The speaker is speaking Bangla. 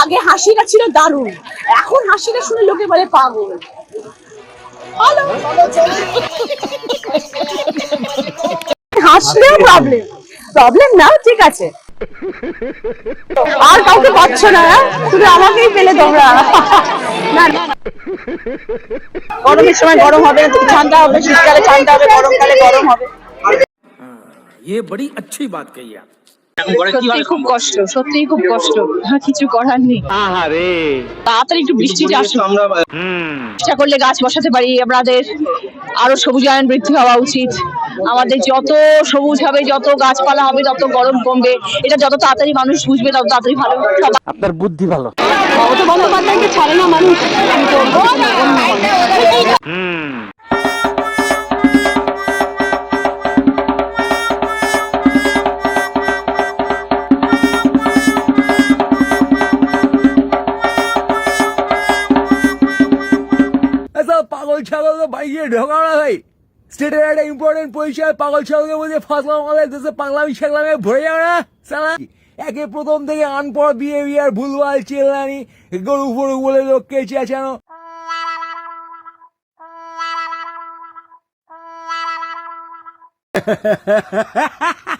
আগে হাসিটা ছিল দারুণ এখন হাসিটা শুনে লোকে বলে পাগল হ্যালো হাসলেও প্রবলেম প্রবলেম না ঠিক আছে আর কাউকে পাচ্ছ না হ্যাঁ? শুধু আমাকেই পেলে তোমরা না না গরমের সময় গরম হবে ঠান্ডা হবে শীতকালে ঠান্ডা হবে গরমকালে গরম হবে ये बड़ी अच्छी बात कही आप সত্যি খুব কষ্ট সত্যি খুব কষ্ট। কিছু করার নেই। তাড়াতাড়ি একটু বৃষ্টিটা আসুক। চেষ্টা করলে গাছ বসাতে পারি আমাদের আরও সবুজায়ন বৃদ্ধি হওয়া উচিত। আমাদের যত সবুজ হবে যত গাছপালা হবে তত গরম কমবে। এটা যত তাড়াতাড়ি মানুষ বুঝবে তত তাড়াতাড়ি ভালো আপনার বুদ্ধি ভালো। মমতা বন্দ্যোপাধ্যায়কে ছাড়ে না মানুষ। পাগল ছাগলকে বাইরে ঢোকা না ভাই স্টেটের একটা ইম্পর্টেন্ট পরিচয় পাগল ছাগলকে মধ্যে ফাঁসলাম আমাদের দেশে পাগলামি ছাগলামে ভরে যাবে না সালা একে প্রথম থেকে আনপড় বিহেভিয়ার ভুলভাল চেলানি গরু ফরু বলে লোককে চেঁচানো।